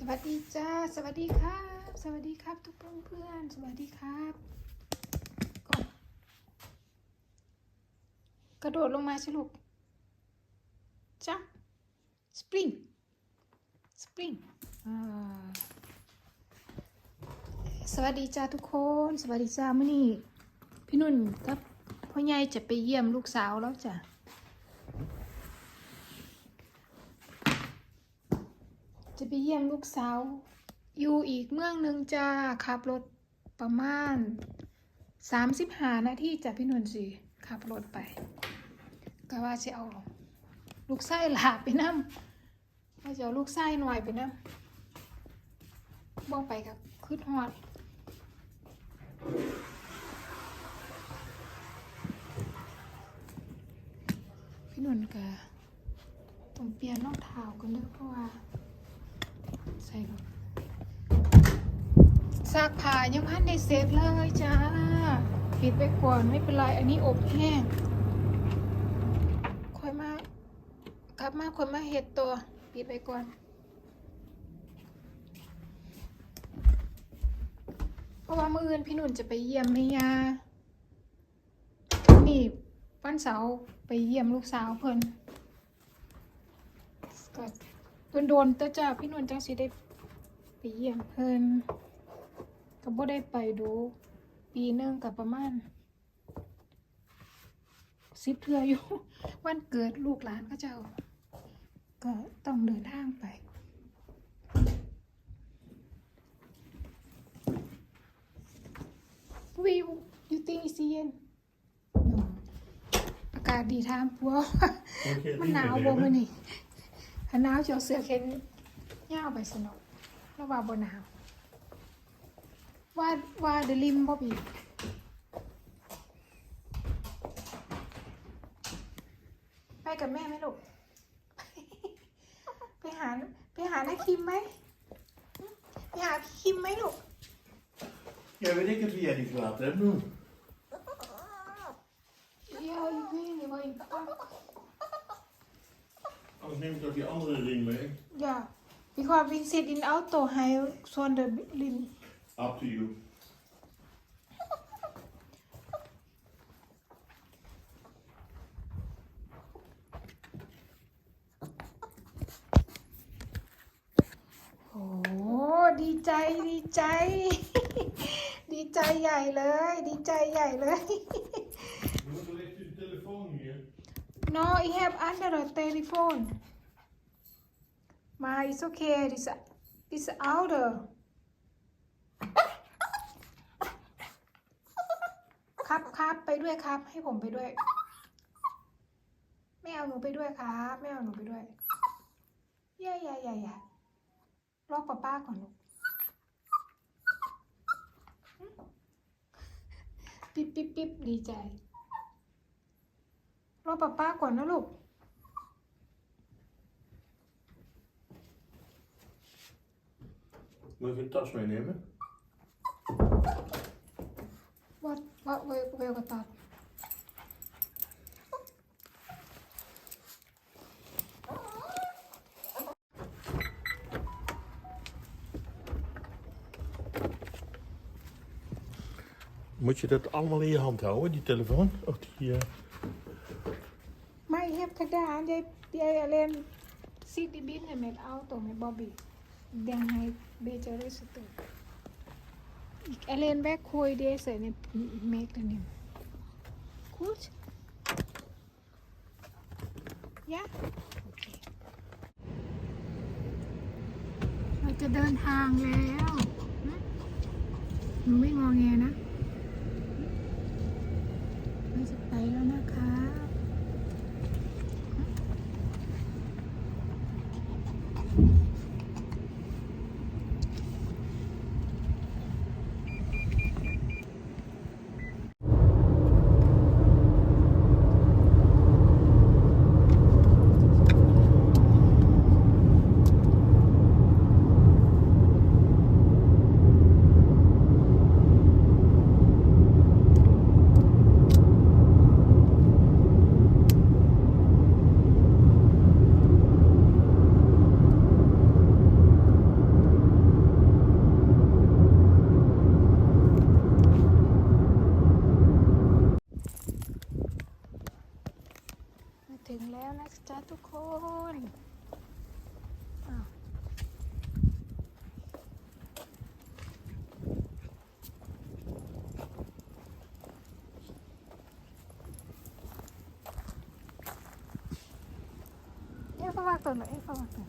สวัสดีจ้า สวัสดีครับ สวัสดีครับทุกเพื่อนเพื่อน สวัสดีครับกกระโดดลงมาสิลูกจ้าสปริง สปริง สวัสดีจ้าทุกคน สวัสดีจ้ามื่อนี้พี่นุ่นกับพ่อใหญ่จะไปเยี่ยมลูกสาวแล้วจ้ะ จะไปเยี่ยมลูกสาว อยู่อีกเมืองหนึ่งจ้าขับรถประมาณสามสิบห้านาทีจ้ะพี่นวลสิขับรถไป ก็ว่าจะเอา ลูกไส้หลาไปนั่มว่าจะเอาลูกไส้หน่อยไปนั่มบ้องไปกับคืดฮอดพี่นวลก็ต้องเปลี่ยนรองเท้ากันด้อเพราะว่า ใส่รถซากผ้ายังพันไดเสร็จเลยจ้า ปิดไปก่อนไม่เป็นไร อันนี้อบแห้งค่อยมากลับมาค่อยมาเห็ดตัว ปิดไปก่อนเพราะว่าเมื่ออื่นพี่หนุ่นจะไปเยี่ยมแม่ยานี่วันเสาร์ไปเยี่ยมลูกสาวเพิ่นก็ โดนๆแต่จ้าพี่หนุ่นจังสิได้ไปเยี่ยมเพิ่นก็บ่ได้ไปดู ปีหนึงกับประมาณสิบเทื่ออยู่ วันเกิดลูกหลานก็เจ้า ก็ต้องเดินทางไปวิว you think it's yen no อากาศดีทางพัวมันหนาวบ่มื้อนี่ ถ้าหนาวจะเอาเสื้อแขนยาวไปสนอกแล้วว่าบ่หนาวว่าว่าเดลิมบ่บีไปกับแม่ไหมลูก ไปหาไปหาน้าคิมไหมไปหาพี่คิมไหมลูก Jag vet inte hur jag gick vatten nu. Ja, ik weet niet waar ik ben. Anders neem ik ook die andere ring mee. Ja, because we sit in auto, hij zonder lin. Up to you. โอ้ดีใจดีใจ ดีใจใหญ่เลย ดีใจใหญ่เลย No, I have under telephone. Ma, it's okay. It's it's ouder. ครับครับไปด้วยครับ ให้ผมไปด้วย ไม่เอาหนูไปด้วยครับไม่เอาหนูไปด้วยอย่าอย่าย่าอย่ารอป้าป้าก่อนลูกปิ๊บปิ๊บปิ๊บดีใจ รอป้าป้าก่อนนะลูก Moet ik een tas meenemen? Wat, wat wil, wil je dat? Moet je dat allemaal in je hand houden, die telefoon? Of die, I have กระดานยายยายเล่นซีดีบินเนี่ยเม็ดเอาตัวเม็ดบอบบี้เดงให้เบเจอร์สตูอีกเอเลนแบกคุยเดสเนี่ยเมกตัวนี้คูชยะเราจะเดินทางแล้วหนูไม่งอแงนะ ถึงแล้วนะจ๊ะทุกคนเอฟฟ้ะฟังตัวหน่อยเอฟฟ้ะฟังตัว